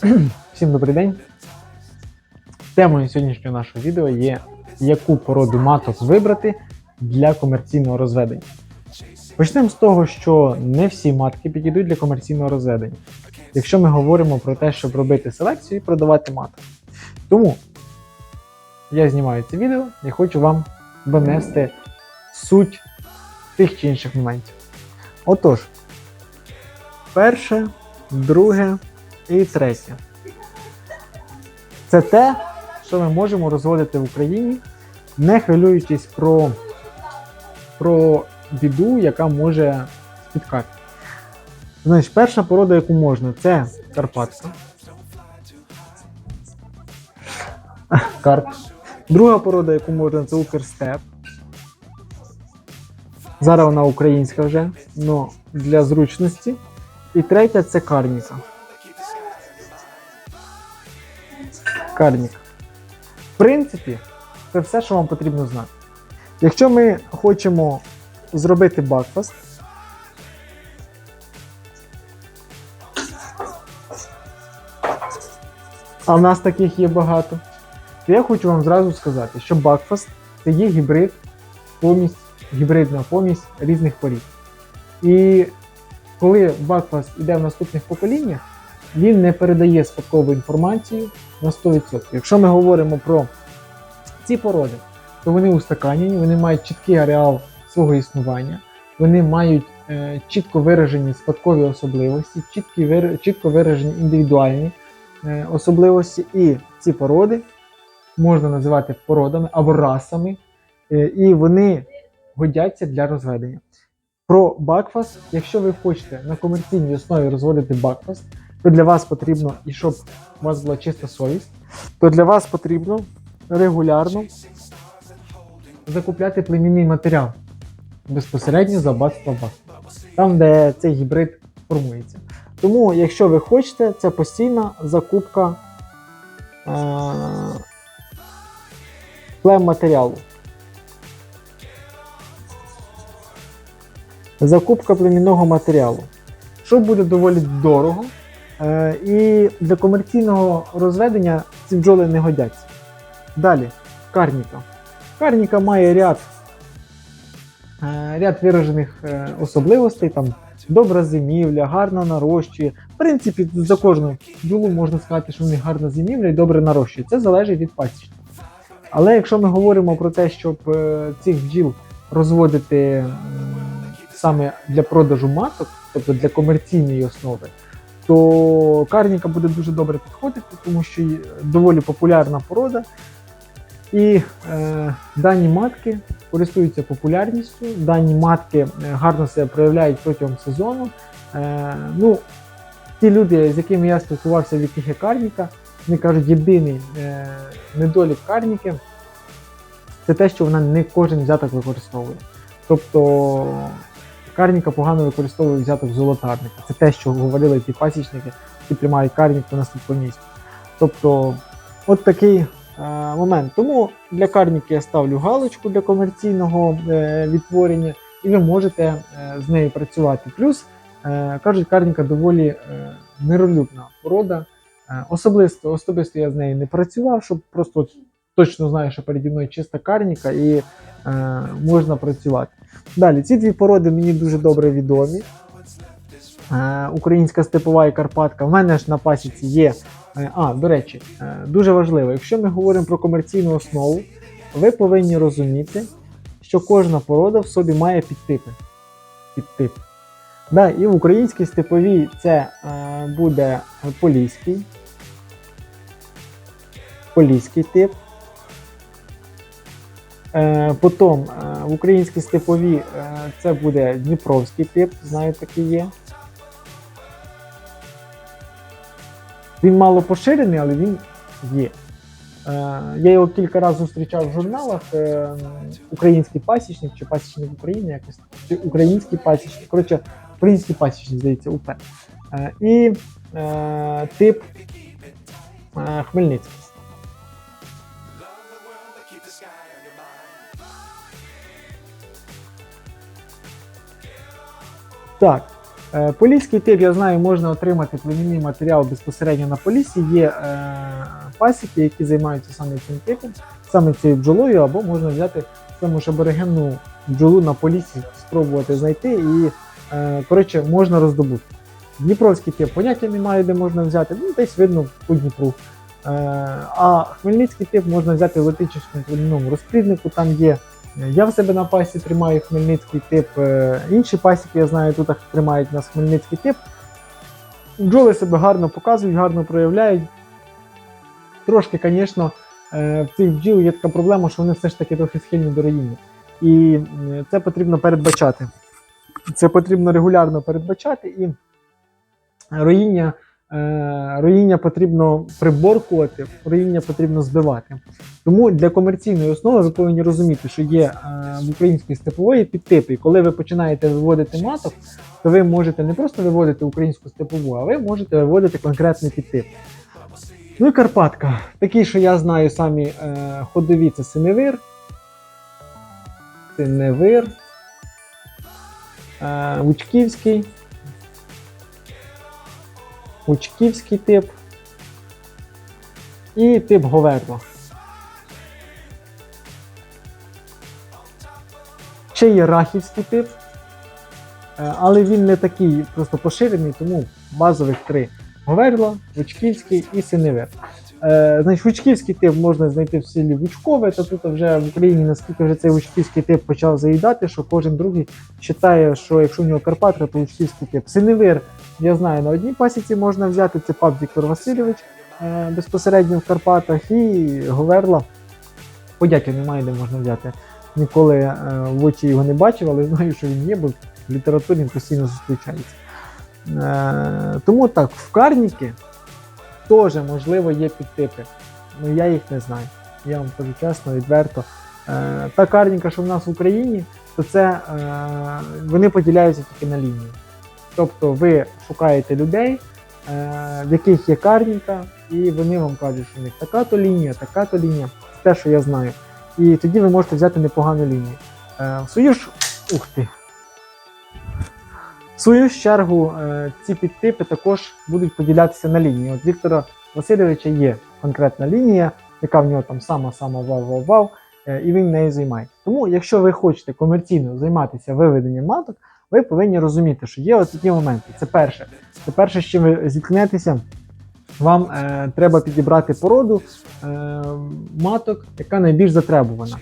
Всім добрий день. Темою сьогоднішнього нашого відео є яку породу маток вибрати для комерційного розведення. Почнемо з того, що не всі матки підійдуть для комерційного розведення. Якщо ми говоримо про те, щоб робити селекцію і продавати маток. Тому я знімаю це відео і хочу вам донести суть тих чи інших моментів. Отож, перше, друге і третє. Це те, що ми можемо розводити в Україні, не хвилюючись про, про біду, яка може спіткати. Значить, перша порода, яку можна, це Карпатка. Карп. Друга порода, яку можна, це Укрстеп. Зараз вона українська вже, але для зручності. І третя це Карніка. Карнік. В принципі, це все, що вам потрібно знати. Якщо ми хочемо зробити бакфаст, а в нас таких є багато, то я хочу вам зразу сказати, що бакфаст це є гібрид, помість, гібридна помість різних порід. І коли бакфаст йде в наступних поколіннях, він не передає спадкову інформацію на 100%. Якщо ми говоримо про ці породи, то вони устаканені, вони мають чіткий ареал свого існування, вони мають е, чітко виражені спадкові особливості, чіткі, вир- чітко виражені індивідуальні е, особливості, і ці породи можна називати породами або расами, е, і вони годяться для розведення. Про бакфаст, якщо ви хочете на комерційній основі розводити бакфаст, то для вас потрібно, і щоб у вас була чиста совість, то для вас потрібно регулярно закупляти племінний матеріал безпосередньо за батство бак. Там, де цей гібрид формується. Тому, якщо ви хочете, це постійна закупка е- племматеріалу. Закупка племінного матеріалу, що буде доволі дорого. Е, і для комерційного розведення ці бджоли не годяться. Далі, карніка. Карніка має ряд, е, ряд виражених е, особливостей, там добра зимівля, гарно нарощує. В принципі, за кожну бджолу можна сказати, що в них гарна зимівля і добре нарощує. Це залежить від пасічника. Але якщо ми говоримо про те, щоб цих бджіл розводити саме для продажу маток, тобто для комерційної основи, то карніка буде дуже добре підходити, тому що й доволі популярна порода. І е, дані матки користуються популярністю, дані матки е, гарно себе проявляють протягом сезону. Е, ну, ті люди, з якими я спілкувався, в яких карніка, вони кажуть, єдиний е, недолік карніки це те, що вона не кожен взяток використовує. Тобто карніка погано використовує взяток золотарника. Це те, що говорили ті пасічники, які тримають карніку на місці. Тобто, от такий е, момент. Тому для карніки я ставлю галочку для комерційного е, відтворення, і ви можете е, з нею працювати. Плюс, е, кажуть, карніка доволі е, миролюбна порода. Е, особисто, особисто я з нею не працював, щоб просто точно знаю, що переді мною чиста карніка і е, можна працювати. Далі, ці дві породи мені дуже добре відомі. Е, Українська степова і Карпатка. В мене ж на пасіці є. е, А, до речі, е, дуже важливо, якщо ми говоримо про комерційну основу, ви повинні розуміти, що кожна порода в собі має підтипи. Підтип. Да, і в українській степовій це е, буде поліський. Поліський тип. Е, Потім е, в українській степові е, це буде Дніпровський тип, знаю, такий є. Він мало поширений, але він є. Я його кілька разів зустрічав в журналах. Український пасічник чи пасічник України, якось чи український пасічник. Коротше, український пасічник, здається, УП. І тип Хмельницький. Так. Е, Поліський тип, я знаю, можна отримати племінний матеріал безпосередньо на полісі. Є е, пасіки, які займаються саме цим типом, саме цією бджолою, або можна взяти саму ж аборигенну бджолу на полісі, спробувати знайти і, е, коротше, можна роздобути. Дніпровський тип поняття немає, де можна взяти, ну десь видно по Дніпру. Е, а хмельницький тип можна взяти в летичівському племінному розпліднику, там є. Я в себе на пасі тримаю хмельницький тип, е, інші пасіки, я знаю, тут тримають у нас хмельницький тип. Бджоли себе гарно показують, гарно проявляють. Трошки, звісно, е, в цих бджіл є така проблема, що вони все ж таки трохи схильні до роїння. І е, це потрібно передбачати. Це потрібно регулярно передбачати і роїння, роїння потрібно приборкувати, роїння потрібно збивати. Тому для комерційної основи ви повинні розуміти, що є е, в української степової підтипи. І коли ви починаєте виводити маток, то ви можете не просто виводити українську степову, а ви можете виводити конкретний підтип. Ну і Карпатка. Такий, що я знаю самі е, ходові, це синевир. Синевир. Е. Учківський тип. І тип Говерло. Ще є рахівський тип, е, але він не такий просто поширений, тому базових три: Говерло, Вучківський і Синевир. Е, значить, Вучківський тип можна знайти в селі Вучкове, та тут вже в Україні наскільки вже цей Вучківський тип почав заїдати, що кожен другий вважає, що якщо в нього Карпатка, то Вучківський тип. Синевир, я знаю, на одній пасіці можна взяти, це пап Віктор Васильович е, безпосередньо в Карпатах, і Говерла. Подяки немає, де можна взяти ніколи е, в очі його не бачив, але знаю, що він є, бо в літературі він постійно зустрічається. Е, тому так, в карніки теж, можливо, є підтипи. Ну я їх не знаю. Я вам кажу чесно, відверто. Та карніка, що в нас в Україні, то це вони поділяються тільки на лінії. Тобто ви шукаєте людей, е, в яких є карніка, і вони вам кажуть, що в них така-то лінія, така-то лінія. Те, що я знаю. І тоді ви можете взяти непогану лінію. Е, в свою ж. Ух ти. В свою чергу е, ці підтипи також будуть поділятися на лінії. От Віктора Васильовича є конкретна лінія, яка в нього там сама-сама вау-вау-вау, і він нею займається. Тому, якщо ви хочете комерційно займатися виведенням маток, ви повинні розуміти, що є ось такі моменти. Це перше. Це перше, з чим ви зіткнетеся. Вам е, треба підібрати породу е, маток, яка найбільш затребувана.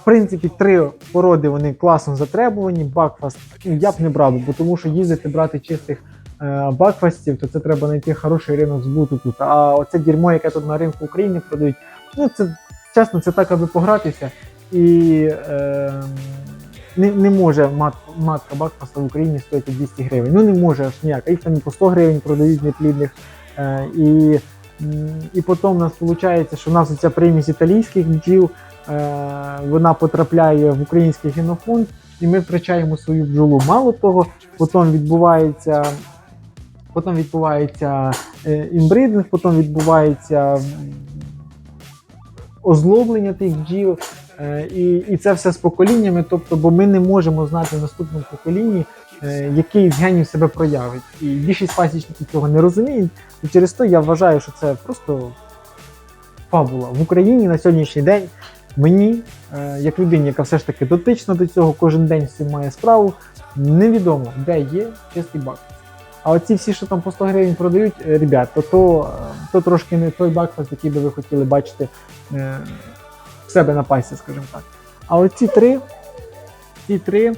В принципі, три породи вони класно затребувані. Бакфаст ну, я б не брав, бо тому що їздити брати чистих е, бакфастів, то це треба знайти хороший ринок збуту тут. А оце дерьмо, яке тут на ринку України продають, ну це чесно, це так, аби погратися. І е, не, не може мат, матка бакфаста в Україні стоїти 200 гривень. Ну не може аж ніяк. Їх там по 100 гривень продають неплідних. Е, і, і потім у нас виходить, що в нас ця примість італійських бджіл, е, вона потрапляє в український генофонд, і ми втрачаємо свою бджолу. Мало того, потім відбувається. Потім відбувається е, імбридинг, потім відбувається озлоблення тих бджіл, і, і це все з поколіннями. Тобто, бо ми не можемо знати в наступному поколінні, е, який з генів себе проявить. І більшість пасічників цього не розуміють. І через то я вважаю, що це просто фабула. В Україні на сьогоднішній день мені, е, як людині, яка все ж таки дотична до цього, кожен день з цим має справу, невідомо, де є чистий бак. А оці всі, що там по 100 гривень продають, е, ребят, то, то, е, трошки не той бакфаст, який би ви хотіли бачити е, себе на скажімо так. А оці три, ці три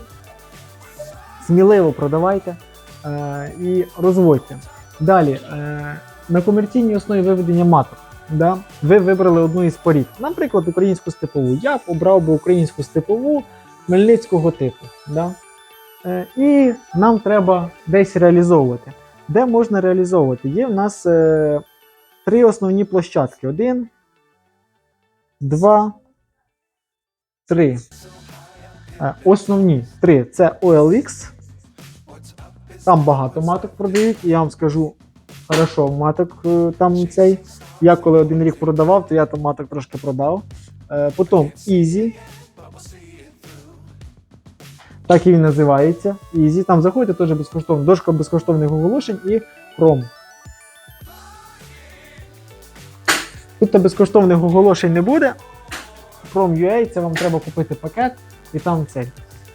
сміливо продавайте е, і розводьте. Далі, е, на комерційній основі виведення маток. Да? Ви вибрали одну із порід. Наприклад, українську степову. Я обрав би українську степову хмельницького типу. Да? Е, і нам треба десь реалізовувати. Де можна реалізовувати? Є в нас е, три основні площадки: один, два, три. Е, основні три це OLX. Там багато маток продають, я вам скажу, хорошо, маток е, там цей. Я коли один рік продавав, то я там маток трошки продав. Е, потім Easy. Так і він називається. Easy. Там заходите теж безкоштовно. Дошка безкоштовних оголошень і пром. Тут то безкоштовних оголошень не буде. Prom.ua, це вам треба купити пакет і там цей.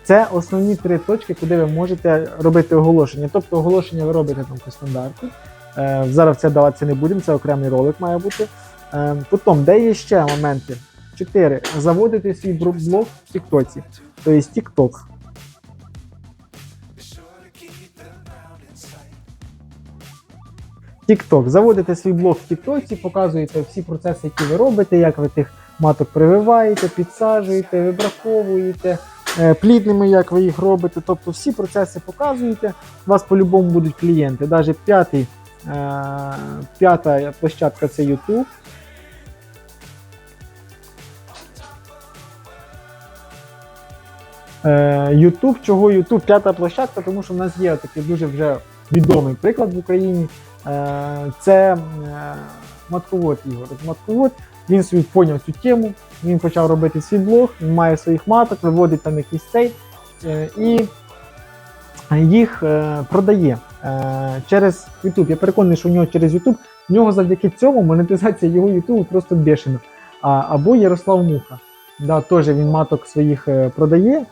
Це основні три точки, куди ви можете робити оголошення. Тобто оголошення ви робите там по стандарту. Е, зараз в це даватися не будемо, це окремий ролик має бути. Е, потім, де є ще моменти? 4. Заводити свій блог в Тіктоці. Тобто TikTok. TikTok. Заводите свій блог в Тіктоці, показуєте всі процеси, які ви робите, як ви тих маток прививаєте, підсаджуєте, вибраковуєте, е, плідними, як ви їх робите. Тобто всі процеси показуєте. У вас по-любому будуть клієнти. Навіть п'ятий, е, п'ята площадка це YouTube. Е, YouTube, чого YouTube п'ята площадка, тому що в нас є такий дуже вже відомий приклад в Україні. Е, Це е, матковод Ігор. Матковод, він собі поняв цю тему, він почав робити свій блог, він має своїх маток, виводить там якийсь цей е, і їх е, продає е, через YouTube. Я переконаний, що у нього через YouTube, в нього завдяки цьому монетизація його YouTube просто бешена. Або Ярослав Муха. Да, теж він маток своїх е, продає. Е,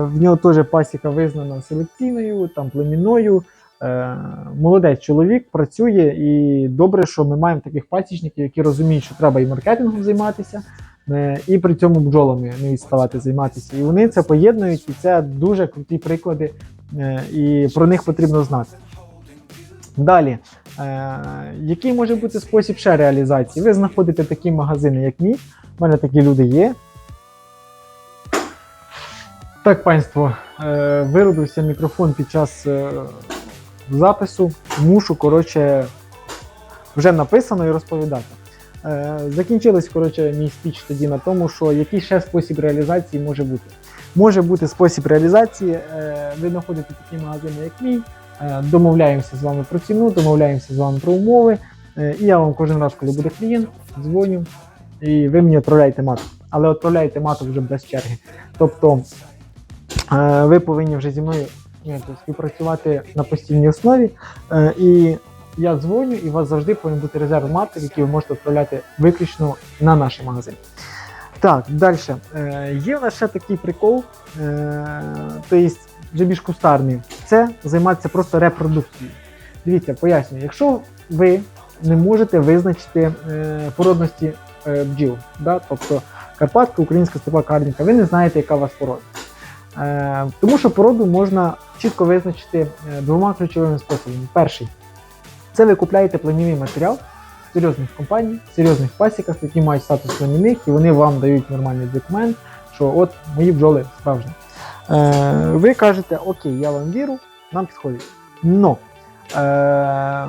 В нього теж пасіка визнана селекційною, там племінною. Е, Молодець чоловік працює, і добре, що ми маємо таких пасічників, які розуміють, що треба і маркетингом займатися, е, і при цьому бджолами не відставати займатися. І вони це поєднують, і це дуже круті приклади, е, і про них потрібно знати. Далі, який може бути спосіб ще реалізації? Ви знаходите такі магазини, як мій. У мене такі люди є. Так, панство, виробився мікрофон під час запису. Мушу, коротше, вже написано і розповідати. Е, закінчилось, коротше, мій спіч тоді на тому, що який ще спосіб реалізації може бути. Може бути спосіб реалізації, е, ви знаходите такі магазини, як мій, е, домовляємося з вами про ціну, домовляємося з вами про умови. І я вам кожен раз, коли буде клієнт, дзвоню, і ви мені відправляєте маток. Але відправляєте маток вже без черги. Тобто ви повинні вже зі мною ну, співпрацювати на постійній основі. Е, І я дзвоню, і у вас завжди повинен бути резерв маток, які ви можете відправляти виключно на наш магазин. Так, далі. Е, Є в нас ще такий прикол, е, тобто вже більш кустарний. Це займатися просто репродукцією. Дивіться, пояснюю, якщо ви не можете визначити е, породності е, бджіл, да? тобто Карпатка, українська степа карніка, ви не знаєте, яка у вас порода. Е, тому що породу можна чітко визначити е, двома ключовими способами. Перший це ви купляєте племінний матеріал серйозних компаній, серйозних пасіках, які мають статус племінних, і вони вам дають нормальний документ, що от мої бджоли справжні. Е, ви кажете, окей, я вам віру, нам підходить. Но е,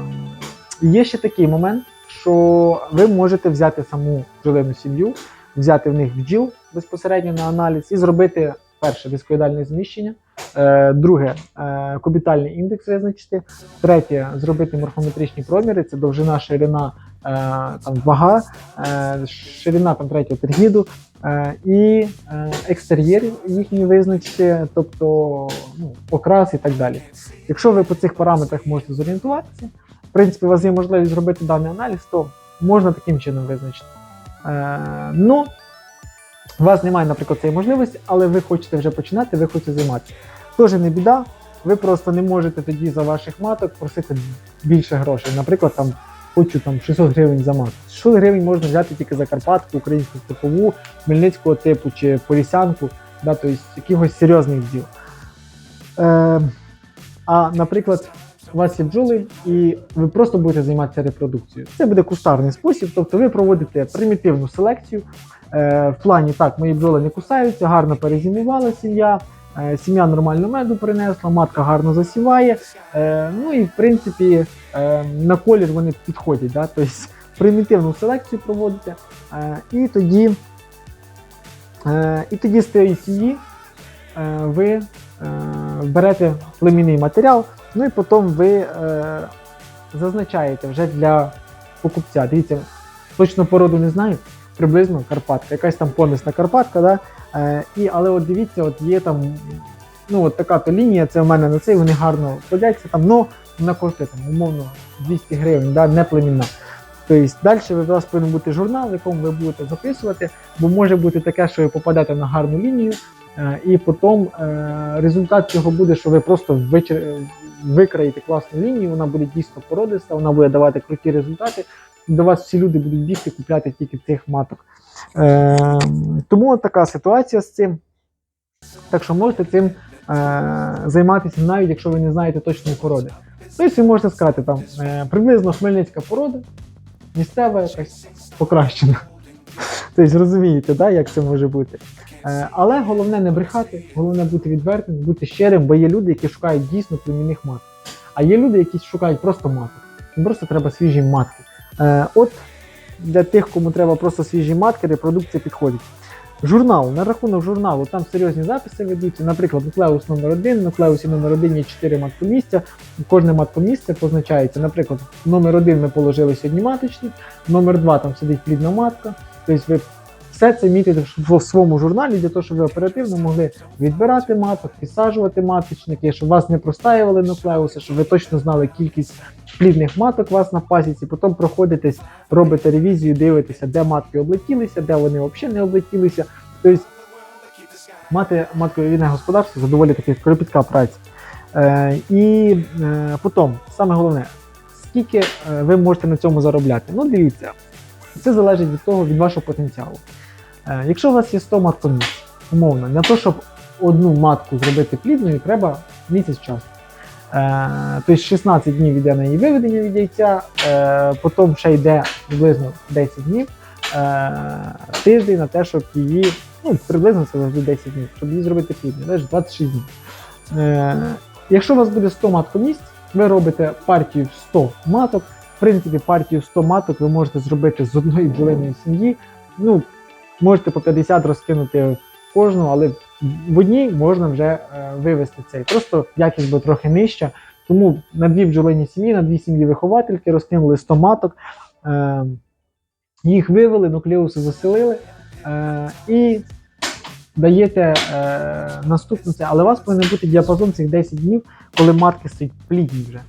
є ще такий момент, що ви можете взяти саму бджолину сім'ю, взяти в них бджіл безпосередньо на аналіз і зробити перше дискоїдальне зміщення, друге е, кубітальний індекс визначити, третє зробити морфометричні проміри, це довжина, ширина, е, там, вага, е, ширина там, третього тергіду е, і е, екстер'єр їхній визначити, тобто ну, окрас і так далі. Якщо ви по цих параметрах можете зорієнтуватися, в принципі, у вас є можливість зробити даний аналіз, то можна таким чином визначити. Е, ну, у вас немає, наприклад, цієї можливості, але ви хочете вже починати, ви хочете займатися. Теж не біда, ви просто не можете тоді за ваших маток просити більше грошей. Наприклад, там хочу там 600 гривень за матку. 600 гривень можна взяти тільки за Карпатку, українську степову, хмельницького типу чи порісянку, да, тобто якихось серйозних діл. Е, а, наприклад, у вас є бджоли, і ви просто будете займатися репродукцією. Це буде кустарний спосіб, тобто ви проводите примітивну селекцію. Е, в плані так, мої бджоли не кусаються, гарно перезимувала сім'я, е, сім'я нормально меду принесла, матка гарно засіває. Е, ну і в принципі на колір вони підходять. Да? Тобто примітивну селекцію проводите. І тоді, і тоді з тієї сім'ї ви берете племінний матеріал, ну і потім ви зазначаєте вже для покупця. Дивіться, точно породу не знаю, приблизно Карпатка, якась там помісна Карпатка, да? е, і, але от дивіться, от є там ну от така то лінія, це в мене на цей, вони гарно плодяться там, ну вона коштує там, умовно 200 гривень, да, не племінна. Тобто далі у вас повинен бути журнал, в якому ви будете записувати, бо може бути таке, що ви попадете на гарну лінію, е, і потім е, результат цього буде, що ви просто вичер- викраєте класну лінію, вона буде дійсно породиста, вона буде давати круті результати. До вас всі люди будуть бігти купляти тільки цих маток. Е, тому така ситуація з цим. Так що можете цим е, займатися, навіть якщо ви не знаєте точної породи. Тобто можете сказати, там е, приблизно хмельницька порода, місцева якась покращена. Тобто розумієте, да, як це може бути. Е, але головне не брехати, головне бути відвертим, бути щирим, бо є люди, які шукають дійсно племінних маток. А є люди, які шукають просто маток. Їм просто треба свіжі матки. Е, от для тих, кому треба просто свіжі матки, репродукція підходить. Журнал, на рахунок журналу, там серйозні записи ведуться. Наприклад, нуклеус номер 1 нуклеусі номер 1 є 4 маткомісця. Кожне маткомісце позначається. Наприклад, номер 1 ми положили сьогодні маточник, номер 2 там сидить плідна матка. Тобто ви все це мітите в своєму журналі для того, щоб ви оперативно могли відбирати маток, підсаджувати маточники, щоб вас не простаювали нуклеуси, щоб ви точно знали кількість плідних маток у вас на пасіці, потім проходитесь, робите ревізію, дивитеся, де матки облетілися, де вони взагалі не облетілися. Тобто мати матковідне господарство це доволі таки кропітка праця. Е, і е, потім, саме головне, скільки е, ви можете на цьому заробляти? Ну, дивіться, це залежить від того, від вашого потенціалу. Е, якщо у вас є 100 маткомісць, умовно, для того, щоб одну матку зробити плідною, треба місяць часу. Е, тобто 16 днів йде на її виведення від яйця, е, потім ще йде приблизно 10 днів, тиждень на те, щоб її, ну приблизно це завжди 10 днів, щоб її зробити плідною, навіть 26 днів. Якщо у вас буде 100 маткомісць, ви робите партію в 100 маток. В принципі, партію 100 маток ви можете зробити з одної бджолиної сім'ї. Ну, можете по 50 розкинути кожну, але в одній можна вже е, вивести цей. Просто якість буде трохи нижча. Тому на дві бджолині сім'ї, на дві сім'ї виховательки розкинули 100 маток, е, їх вивели, нуклеуси заселили е, і даєте е, наступну це. Але у вас повинен бути діапазон цих 10 днів, коли матки стоять плідні вже.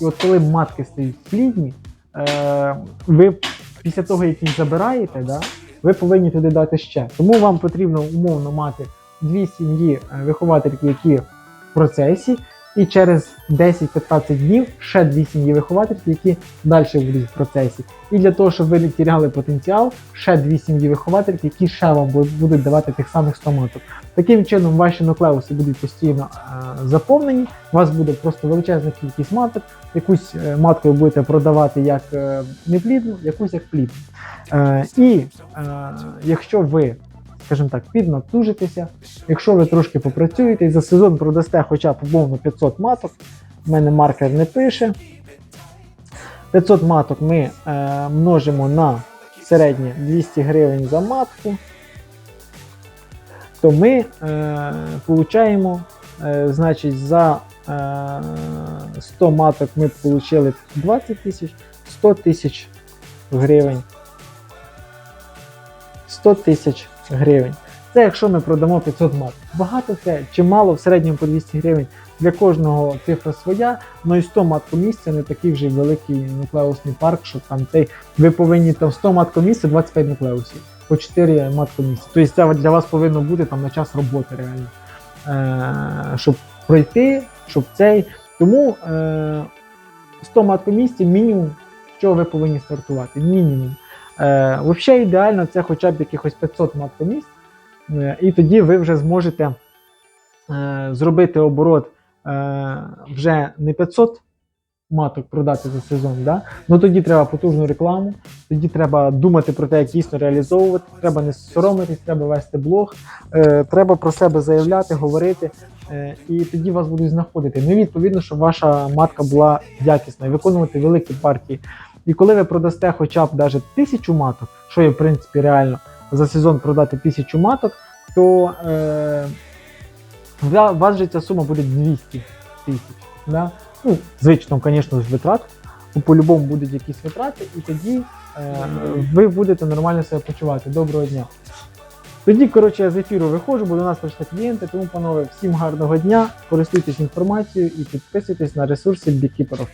І от коли матки стоять плідні, е, ви після того, як їх забираєте, да, ви повинні туди дати ще. Тому вам потрібно умовно мати дві сім'ї е, виховательки, які в процесі, і через 10-15 днів ще дві сім'ї виховательки, які далі будуть в процесі. І для того, щоб ви не потенціал, ще дві сім'ї виховательки, які ще вам будуть давати тих самих 100 маток. Таким чином, ваші нуклеуси будуть постійно е, заповнені, у вас буде просто величезна кількість маток, якусь е, матку ви будете продавати як е, неплідну, якусь як плідну. Е, і е, якщо ви, скажімо так, піднатужитеся, якщо ви трошки попрацюєте і за сезон продасте хоча б умовно 500 маток, в мене маркер не пише. 500 маток ми е, множимо на середнє 200 гривень за матку, то ми е, е, значить, за е, 100 маток ми отримали 20 тисяч, 100 тисяч гривень. 100 тисяч гривень. Це якщо ми продамо 500 маток. Багато це чи мало в середньому по 200 гривень. Для кожного цифра своя, ну і 100 маткомісця не такий вже великий нуклеусний парк, що там цей ви повинні там 100 маткомісця, 25 нуклеусів, по 4 маткомісця. Тобто це для вас повинно бути там на час роботи реально. Е, щоб пройти, щоб цей. Тому е, 100 маткомісців мінімум, з чого ви повинні стартувати. Мінімум. Е, Взагалі ідеально це хоча б якихось 500 маткомісць, е, і тоді ви вже зможете е, зробити оборот е, вже не 500 маток продати за сезон. Да? Ну тоді треба потужну рекламу, тоді треба думати про те, як дійсно реалізовувати, треба не соромитись, треба вести блог, е, треба про себе заявляти, говорити. е, І тоді вас будуть знаходити. Ну і відповідно, щоб ваша матка була якісна виконувати великі партії. І коли ви продасте хоча б навіть тисячу маток, що є в принципі реально за сезон продати тисячу маток, то е, у вас же ця сума буде 200 тисяч. Да? Ну, звично, звісно, з витрат. Ну, По-любому будуть якісь витрати, і тоді е, ви будете нормально себе почувати. Доброго дня. Тоді, коротше, я з ефіру виходжу, бо до нас прийшли клієнти, тому, панове, всім гарного дня, користуйтесь інформацією і підписуйтесь на ресурси Beekeeper of.